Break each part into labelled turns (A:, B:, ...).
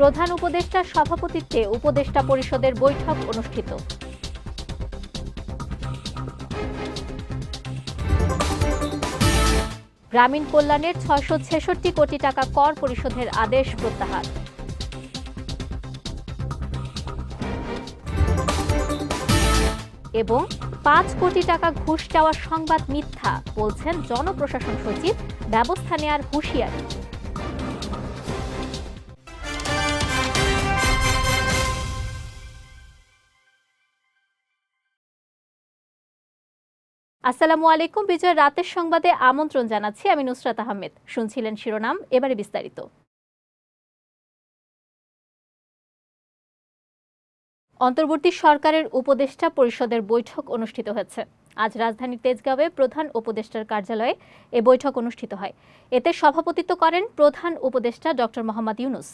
A: প্রধান উপদেষ্টার সভাপতিত্বে উপদেষ্টা পরিষদের বৈঠক অনুষ্ঠিত। গ্রামীণ কল্যাণের ছয়শো ছেষট্টি কোটি টাকা কর পরিশোধের আদেশ প্রত্যাহার। এবং পাঁচ কোটি টাকা ঘুষ চাওয়ার সংবাদ মিথ্যা, বলছেন জনপ্রশাসন সচিব, ব্যবস্থা নেয়ার হুঁশিয়ারি। আসসালামু আলাইকুম বিজয় রাতের সংবাদে আমন্ত্রণ জানাচ্ছি আমি নুসরাত আহমেদ। শুনছিলেন শিরোনাম, এবারে বিস্তারিত। অন্তর্বর্তী সরকারের উপদেষ্টা পরিষদের বৈঠক অনুষ্ঠিত হয়েছে। আজ রাজধানীর তেজগাঁওয়ে প্রধান উপদেষ্টার কার্যালয়ে এ বৈঠক অনুষ্ঠিত হয়। এতে সভাপতিত্ব করেন প্রধান উপদেষ্টা ডক্টর মোহাম্মদ ইউনুস।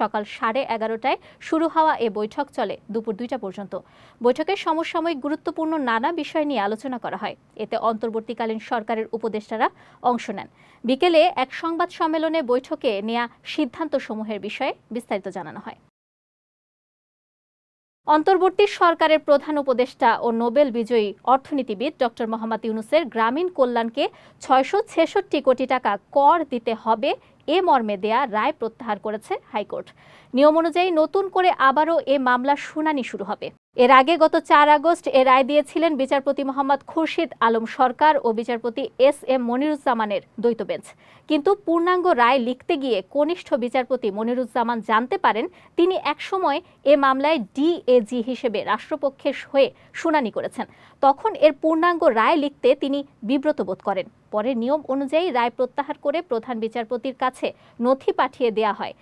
A: সকাল সাড়ে এগারোটায় শুরু হওয়া এ বৈঠক চলে দুপুর দুইটা পর্যন্ত। বৈঠকে সমসাময়িক গুরুত্বপূর্ণ নানা বিষয় নিয়ে আলোচনা করা হয়। এতে অন্তর্বর্তীকালীন সরকারের উপদেষ্টারা অংশ নেন। বিকেলে এক সংবাদ সম্মেলনে বৈঠকে নেয়া সিদ্ধান্তসমূহের বিষয়ে বিস্তারিত জানানো হয়। অন্তর্বর্তী সরকারের প্রধান উপদেষ্টা ও নোবেল বিজয়ী অর্থনীতিবিদ ডক্টর মোহাম্মদ ইউনুসের গ্রামীণ কল্যাণকে ছয়শো ছেষট্টি কোটি টাকা কর দিতে হবে এ মর্মে দেয়া রায় প্রত্যাহার করেছে হাইকোর্ট। নিয়ম অনুযায়ী নতুন করে আবারও এ মামলার শুনানি শুরু হবে। এর আগে গত চার আগস্ট এ রায় দিয়েছিলেন বিচারপতি মোহাম্মদ খুরশিদ আলম সরকার ও বিচারপতি এস এম মনিরুজ্জামানের দ্বৈত বেঞ্চ কিন্তু পূর্ণাঙ্গ রায় লিখতে গিয়ে কনিষ্ঠ বিচারপতি মনিরুজ্জামান জানতে পারেন তিনি একসময় এ মামলায় ডিএজি হিসেবে রাষ্ট্রপক্ষের হয়ে শুনানি করেছেন। তখন এর পূর্ণাঙ্গ রায় লিখতে তিনি বিব্রত বোধ করেন। পরে নিয়ম অনুযায়ী রায় প্রত্যাহার করে প্রধান বিচারপতির কাছে নথি পাঠিয়ে দেয়া হয়।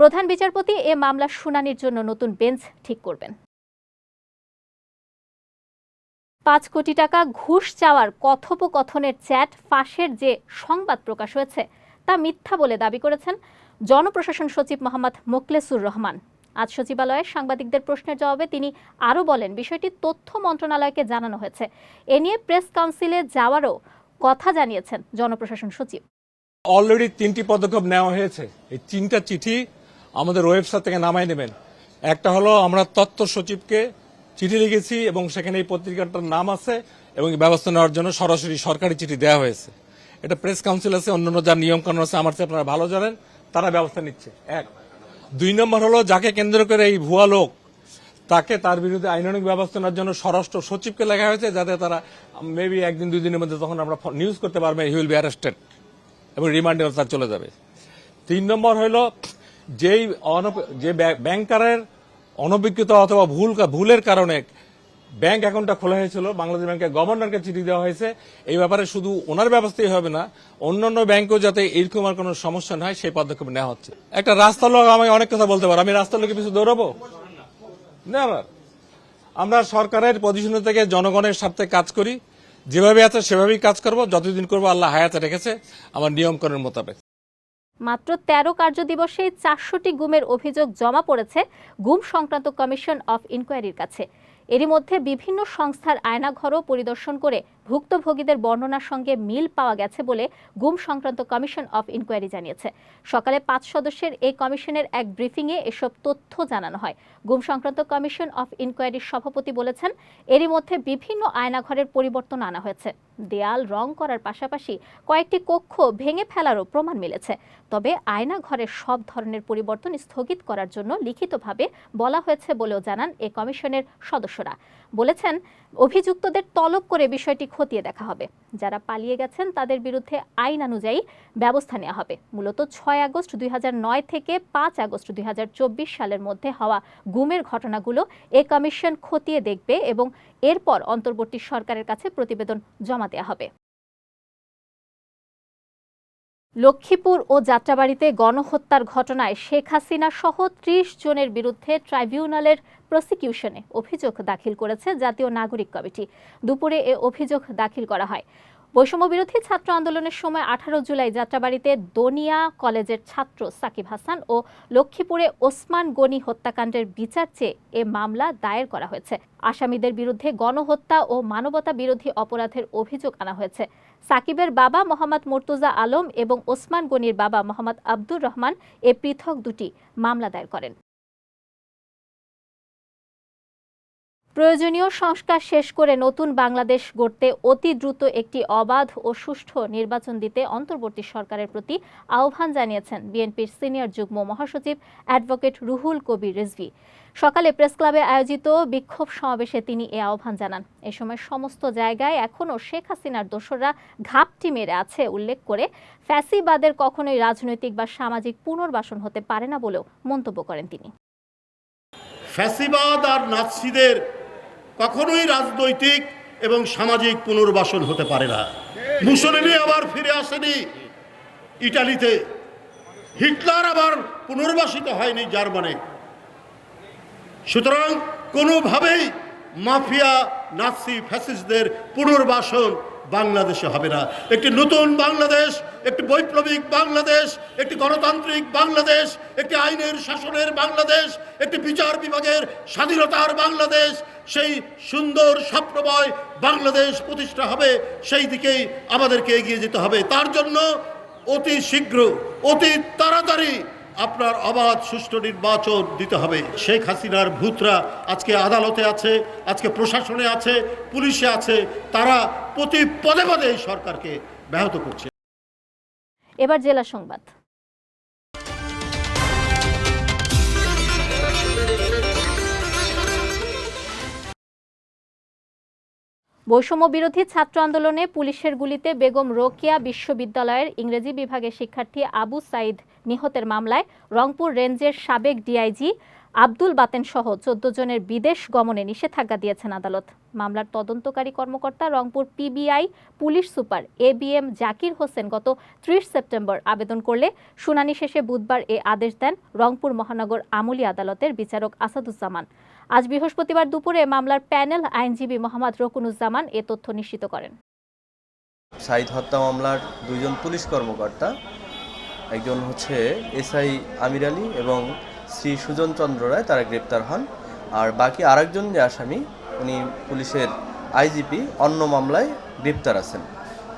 A: প্রধান বিচারপতি এ মামলার শুনানির জন্য নতুন বেঞ্চ ঠিক করবেন। পাঁচ কোটি টাকা ঘুষ চাওয়ার কথোপকথনের চ্যাট ফাঁসের যে সংবাদ প্রকাশ হয়েছে, তা মিথ্যা বলে দাবি করেছেন জনপ্রশাসন সচিব মোহাম্মদ মোকলেসুর রহমান। আজ সচিবালয়ে সাংবাদিকদের প্রশ্নের জবাবে তিনি আরও বলেন, বিষয়টি তথ্য মন্ত্রণালয়কে জানানো হয়েছে। এ নিয়ে প্রেস কাউন্সিলে যাওয়ারও কথা জানিয়েছেন জনপ্রশাসন সচিব।
B: অলরেডি তিনটি পদক্ষেপ নেওয়া হয়েছে। এই তিনটা চিঠি আমাদের ওয়েবসাইট থেকে নামাই নেবেন। একটা হলো আমরা তথ্য সচিবকে চিঠি লিখেছি এবং সেখানে এই পত্রিকাটার নাম আছে এবং ব্যবস্থা নেওয়ার জন্য সরাসরি সরকারি চিঠি দেওয়া হয়েছে। এটা প্রেস কাউন্সিল আছে, অন্যান্য যার নিয়ম কানুন আছে, আমার চেয়ে আপনারা ভালো জানেন, তারা ব্যবস্থা নিচ্ছে। এক। দুই নম্বর হলো, যাকে কেন্দ্র করে এই ভুয়া লোক, তাকে তার বিরুদ্ধে আইনানুগ ব্যবস্থা নেওয়ার জন্য স্বরাষ্ট্র সচিবকে লেখা হয়েছে, যাতে তারা মেবি একদিন, দুই দিনের মধ্যে তখন আমরা নিউজ করতে পারবে হি উইল বি অ্যারেস্টেড এবং রিমান্ডে তার চলে যাবে। তিন নম্বর হইল যেই যে ব্যাং- ব্যাংকারের অনভিজ্ঞতা অথবা ভুল ভুলের কারণে ব্যাংক অ্যাকাউন্টটা খোলা হয়েছিল, বাংলাদেশ ব্যাংকের গভর্নরকে চিঠি দেওয়া হয়েছে। এই ব্যাপারে শুধু ওনার ব্যবস্থাই হবে না, অন্যান্য ব্যাংকেও যাতে এরকম আর কোনো সমস্যা না হয়, সেই পদক্ষেপ নেওয়া হচ্ছে। একটা রাস্তার লোক আমি অনেক কথা বলতে পারো, আমি রাস্তার লোকে কিছু দৌড়াবো? না আমরা সরকারের পজিশন থেকে জনগণের স্বার্থে কাজ করি, যেভাবে আছে সেভাবেই কাজ করব, যতদিন করব আল্লাহ হায়াতে রেখেছে, আমার নিয়মকরণের মোতাবেক।
A: মাত্র তেরো কার্যদিবসে চারশোটি গুমের অভিযোগ জমা পড়েছে গুম সংক্রান্ত কমিশন অফ ইনকোয়ারির কাছে। এরই মধ্যে বিভিন্ন সংস্থার আয়নাঘরও পরিদর্শন করে ভুক্তভোগীদের বর্ণনার সঙ্গে মিল পাওয়া গেছে বলে গুম সংক্রান্ত কমিশন অফ ইনকোয়ারি জানিয়েছে। সকালে পাঁচ সদস্যের এই কমিশনের এক ব্রিফিংয়ে এসব তথ্য জানানো হয়। গুম সংক্রান্ত কমিশন অফ ইনকোয়ারির সভাপতি বলেছেন, এরই মধ্যে বিভিন্ন আয়নাঘরের পরিবর্তন আনা হয়েছে। দেয়াল রং করার পাশাপাশি কয়েকটি কক্ষ ভেঙে ফেলারও প্রমাণ মিলেছে। তবে আয়না ঘরের সব ধরনের পরিবর্তন স্থগিত করার জন্য লিখিতভাবে বলা হয়েছে বলেও জানান এ কমিশনের সদস্যরা। বলেছেন, অভিযুক্তদের তলব করে বিষয়টি খতিয়ে দেখা হবে। যারা পালিয়ে গেছেন, তাদের বিরুদ্ধে আইন অনুযায়ী ব্যবস্থা নেওয়া হবে। মূলত ছয় আগস্ট দুই হাজার নয় থেকে পাঁচ আগস্ট দুই হাজার চব্বিশ সালের মধ্যে হওয়া গুমের ঘটনাগুলো এ কমিশন খতিয়ে দেখবে এবং এরপর অন্তর্বর্তী সরকারের কাছে প্রতিবেদন জমা দেওয়া হবে। লক্ষ্মীপুর ও যাত্রাবাড়িতে গণহত্যার ঘটনায় শেখ হাসিনা সহ ত্রিশ জনের বিরুদ্ধে ট্রাইব্যুনালের প্রসিকিউশনে অভিযোগ দাখিল করেছে জাতীয় নাগরিক কমিটি। দুপুরে এ অভিযোগ দাখিল করা হয়। বৈষম্য বিরোধী ছাত্র আন্দোলনের সময় আঠারো জুলাই যাত্রাবাড়িতে দনিয়া কলেজের ছাত্র সাকিব হাসান ও লক্ষ্মীপুরে ওসমান গনি হত্যাকাণ্ডের বিচার চেয়ে এ মামলা দায়ের করা হয়েছে। আসামিদের বিরুদ্ধে গণহত্যা ও মানবতা বিরোধী অপরাধের অভিযোগ আনা হয়েছে। সাকিবের বাবা মোহাম্মদ মুর্তুজা আলম এবং ওসমান গনির বাবা মোহাম্মদ আব্দুর রহমান এ পৃথক দুটি মামলা দায়ের করেন। প্রয়োজনীয় সংস্কার শেষ করে নতুন বাংলাদেশ গড়তে অতি দ্রুত একটি অবাধ ও সুষ্ঠু নির্বাচন দিতে অন্তর্বর্তী সরকারের প্রতি আহ্বান জানিয়েছেন বিএনপির সিনিয়র যুগ্ম মহাসচিব অ্যাডভোকেট রুহুল কবির রিজভী। সকালে প্রেস ক্লাবে আয়োজিত বিক্ষোভ সমাবেশে তিনি এ আহ্বান জানান। এ সময় সমস্ত জায়গায় এখনও শেখ হাসিনার দোসররা ঘাপটি মেরে আছে উল্লেখ করে ফ্যাসিবাদের কখনোই রাজনৈতিক বা সামাজিক পুনর্বাসন হতে পারে না বলেও মন্তব্য করেন তিনি।
C: ফ্যাসিবাদ আর নাৎসিদের কখনোই রাজনৈতিক এবং সামাজিক পুনর্বাসন হতে পারে না। মুসলিনী আবার ফিরে আসেনি। ইটালিতে হিটলার আবার পুনর্বাসিত হয়নি জার্মানে। সুতরাং কোনোভাবেই মাফিয়া নাসি ফ্যাসিসদের পুনর্বাসন বাংলাদেশে হবে না। একটি নতুন বাংলাদেশ, একটি বৈপ্লবিক বাংলাদেশ, একটি গণতান্ত্রিক বাংলাদেশ, একটি আইনের শাসনের বাংলাদেশ, একটি বিচার বিভাগের স্বাধীনতার বাংলাদেশ, সেই সুন্দর স্বপ্নময় বাংলাদেশ প্রতিষ্ঠা হবে, সেই দিকেই আমাদেরকে এগিয়ে যেতে হবে। তার জন্য অতি শীঘ্র, অতি তাড়াতাড়ি আপনার অবাধ সুষ্ঠু নির্বাচন দিতে হবে। শেখ হাসিনার ভূতরা আজকে আদালতে আছে, আজকে প্রশাসনে আছে, পুলিশে আছে, তারা প্রতি পদে পদে এই সরকারকে ব্যাহত করছে।
A: এবার জেলা সংবাদ। বৈষম্য বিরোধী ছাত্র আন্দোলনে পুলিশের গুলিতে বেগম রোকিয়া বিশ্ববিদ্যালয়ের ইংরেজি বিভাগের শিক্ষার্থী আবু সাইদ নিহতের মামলায় রংপুর রেঞ্জের সাবেক ডিআইজি আব্দুল বাতেন সহ চোদ্দ জনের বিদেশ গমনে নিষেধাজ্ঞা দিয়েছেন আদালত। মামলার তদন্তকারী কর্মকর্তা Rangpur PBI police super A B M Zakir Hossain গত ত্রিশ সেপ্টেম্বর আবেদন করলে শুনানি শেষে বুধবার এ আদেশ দেন রংপুর মহানগর আমলি আদালতের বিচারক আসাদুজ্জামান। আজ বৃহস্পতিবার দুপুরে মামলার প্যানেল আইনজীবী মোহাম্মদ রকুনুজ্জামান এ তথ্য নিশ্চিত করেন।
D: সাইদ হত্যা মামলার দুইজন পুলিশ কর্মকর্তা, একজন হচ্ছে এসআই আমির আলী এবং শ্রী সুজন চন্দ্র রায়, তারা গ্রেপ্তার হন। আর বাকি আরেকজন যে আসামি উনি পুলিশের আইজিপি, অন্য মামলায় গ্রেপ্তার আছেন।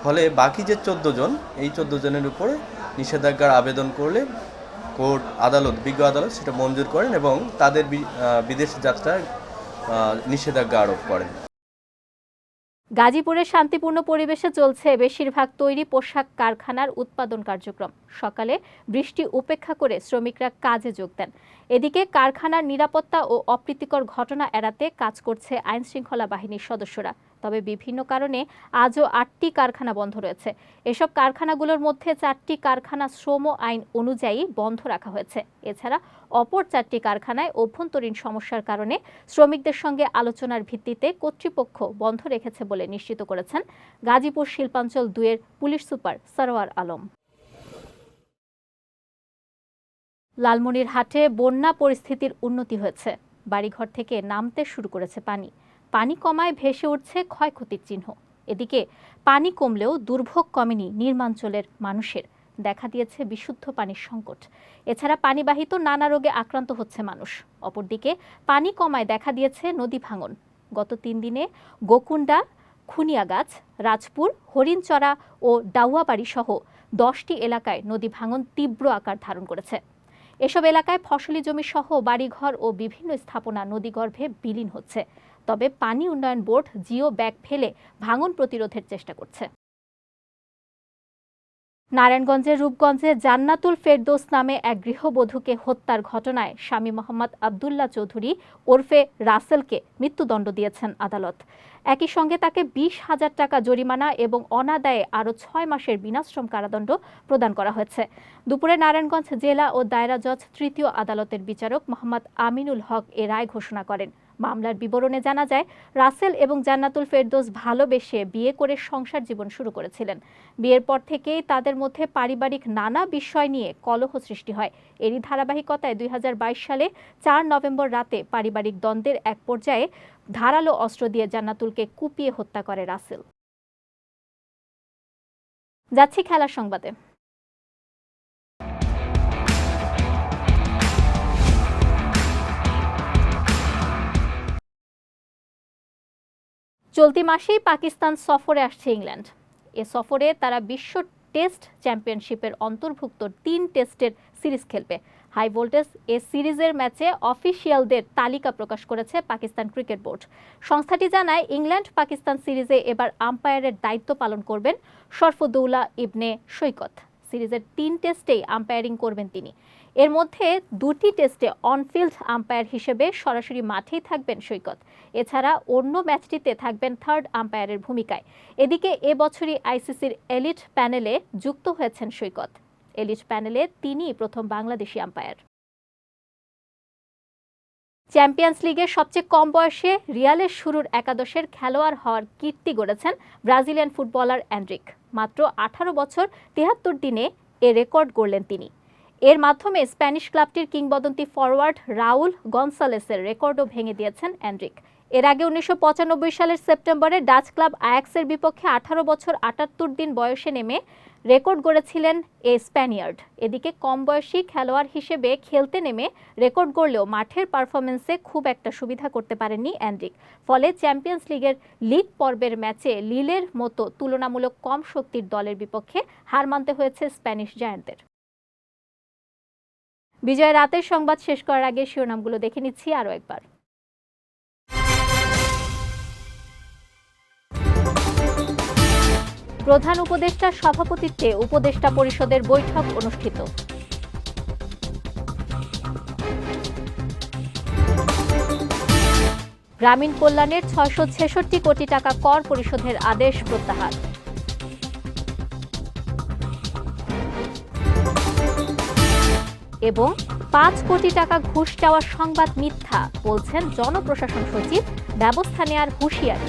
D: ফলে বাকি যে চোদ্দ জন, এই চোদ্দ জনের উপরে নিষেধাজ্ঞার আবেদন করলে কোর্ট আদালত, বিজ্ঞ আদালত সেটা মঞ্জুর করেন এবং তাদের বিদেশ যাত্রায় নিষেধাজ্ঞা আরোপ করেন।
A: গাজীপুরে শান্তিপূর্ণ পরিবেশে চলছে বেশিরভাগ তৈরি পোশাক কারখানার উৎপাদন কার্যক্রম। সকালে বৃষ্টি উপেক্ষা করে শ্রমিকরা কাজে যোগ দেন। এদিকে কারখানার নিরাপত্তা ও অপ্রীতিকর ঘটনা এড়াতে কাজ করছে আইনশৃঙ্খলা বাহিনীর সদস্যরা। তবে বিভিন্ন কারণে আজও আটটি কারখানা বন্ধ রয়েছে। এসব কারখানাগুলোর মধ্যে চারটি কারখানা শ্রম আইন অনুযায়ী বন্ধ রাখা হয়েছে। এছাড়া অপর চারটি কারখানায় অভ্যন্তরীণ সমস্যার কারণে শ্রমিকদের সঙ্গে আলোচনার ভিত্তিতে কর্তৃপক্ষ বন্ধ রেখেছে বলে নিশ্চিত করেছেন গাজীপুর শিল্পাঞ্চল দুয়ের পুলিশ সুপার সরোয়ার আলম। লালমনিরহাটে বন্যা পরিস্থিতির উন্নতি হয়েছে। বাড়িঘর থেকে নামতে শুরু করেছে পানি। পানি কমায় ভেসে উঠছে ক্ষয়ক্ষতির চিহ্ন। এদিকে পানি কমলেও দুর্ভোগ কমেনি নির্মাঞ্চলের মানুষের, দেখা দিয়েছে বিশুদ্ধ পানির সংকট। এছাড়া পানিবাহিত নানা রোগে আক্রান্ত হচ্ছে মানুষ। অপরদিকে পানি কমায় দেখা দিয়েছে নদী ভাঙন। গত তিন দিনে গোকুন্ডা খুনিয়াগাছ রাজপুর হরিণচড়া ও ডাউয়াবাড়ি সহ দশটি এলাকায় নদী ভাঙন তীব্র আকার ধারণ করেছে। এসব এলাকায় ফসলি জমি সহ বাড়িঘর ও বিভিন্ন স্থাপনা নদীগর্ভে বিলীন হচ্ছে। তবে পানি উন্নয়ন বোর্ড জিও ব্যাগ ফেলে ভাঙন প্রতিরোধের চেষ্টা করছে। নারায়ণগঞ্জের রূপগঞ্জে জান্নাতুল ফেরদৌস নামে এক গৃহবধূকে হত্যার ঘটনায় স্বামী মোহাম্মদ আবদুল্লাহ চৌধুরী ওরফে রাসেলকে মৃত্যুদণ্ড দিয়েছেন আদালত। একই সঙ্গে তাকে বিশ হাজার টাকা জরিমানা এবং অনাদায়ে আরও ছয় মাসের বিনাশ্রম কারাদণ্ড প্রদান করা হয়েছে। দুপুরে নারায়ণগঞ্জ জেলা ও দায়রা জজ তৃতীয় আদালতের বিচারক মোহাম্মদ আমিনুল হক এ রায় ঘোষণা করেন। মামলার বিবরণে জানা যায়, রাসেল এবং জান্নাতুল ফেরদৌস ভালোবেসে বিয়ে করে সংসার জীবন শুরু করেছিলেন। বিয়ের পর থেকেই তাদের মধ্যে পারিবারিক নানা বিষয় নিয়ে কলহ সৃষ্টি হয়। এরই ধারাবাহিকতায় দুই হাজার বাইশ সালে চার নভেম্বর রাতে পারিবারিক দ্বন্দ্বের এক পর্যায়ে ধারালো অস্ত্র দিয়ে জান্নাতুলকে কুপিয়ে হত্যা করে রাসেল। যাচ্ছি খেলার সংবাদে। চলতি মাসেই পাকিস্তান সফরে আসছে ইংল্যান্ড। এ সফরে তারা বিশ্ব টেস্ট চ্যাম্পিয়নশিপের অন্তর্ভুক্ত তিন টেস্টের সিরিজ খেলবে। হাই ভোল্টেজ এ সিরিজের ম্যাচে অফিসিয়ালদের তালিকা প্রকাশ করেছে পাকিস্তান ক্রিকেট বোর্ড। সংস্থাটি জানায় ইংল্যান্ড পাকিস্তান সিরিজে এবার আম্পায়ারের দায়িত্ব পালন করবেন শরফুদ্দৌলা ইবনে সৈকত। সিরিজের তিন টেস্টেই আম্পায়ারিং করবেন তিনি। এর মধ্যে দুটি টেস্টে অনফিল্ড আম্পায়ার হিসেবে সরাসরি মাঠেই থাকবেন সৈকত। এছাড়া অন্য ম্যাচটিতে থাকবেন থার্ড আম্পায়ারের ভূমিকায়। এদিকে এবছরই আইসিসির এলিট প্যানেলে যুক্ত হয়েছেন সৈকত। এলিট প্যানেলে তিনি প্রথম বাংলাদেশি আম্পায়ার। চ্যাম্পিয়ন্স লিগের সবচেয়ে কম বয়সে রিয়ালের শুরুর একাদশের খেলোয়াড় হওয়ার কীর্তি গড়েছেন ব্রাজিলিয়ান ফুটবলার অ্যান্ড্রিক মাত্র আঠারো বছর তেহাত্তর দিনে এ রেকর্ড গড়লেন তিনি। এর মাধ্যমে স্প্যানিশ ক্লাবটির কিংবদন্তি ফরওয়ার্ড রাউল গনসালেসের রেকর্ডও ভেঙে দিয়েছেন অ্যান্ড্রিক এর আগে উনিশশো পঁচানব্বই সালের সেপ্টেম্বরে ডাচ ক্লাব আয়াক্সের বিপক্ষে আঠারো বছর আটাত্তর দিন বয়সে নেমে রেকর্ড গড়েছিলেন এ স্প্যানিয়ার্ড। এদিকে কম বয়সী খেলোয়াড় হিসেবে খেলতে নেমে রেকর্ড গড়লেও মাঠের পারফরমেন্সে খুব একটা সুবিধা করতে পারেননি অ্যান্ড্রিক। ফলে চ্যাম্পিয়ন্স লিগের লিগ পর্বের ম্যাচে লিলের মতো তুলনামূলক কম শক্তির দলের বিপক্ষে হার মানতে হয়েছে স্প্যানিশ জায়ান্টদের বিজয় রাতের সংবাদ শেষ করার আগে শিরোনামগুলো দেখে নিচ্ছি আরও একবার। প্রধান উপদেষ্টার সভাপতিত্বে উপদেষ্টা পরিষদের বৈঠক অনুষ্ঠিত। গ্রামীণ কল্যাণের ছয়শো ছেষট্টি কোটি টাকা কর পরিশোধের আদেশ প্রত্যাহার। এবং পাঁচ কোটি টাকা ঘুষ চাওয়ার সংবাদ মিথ্যা, বলছেন জনপ্রশাসন সচিব, ব্যবস্থা নেয়ার হুঁশিয়ারি।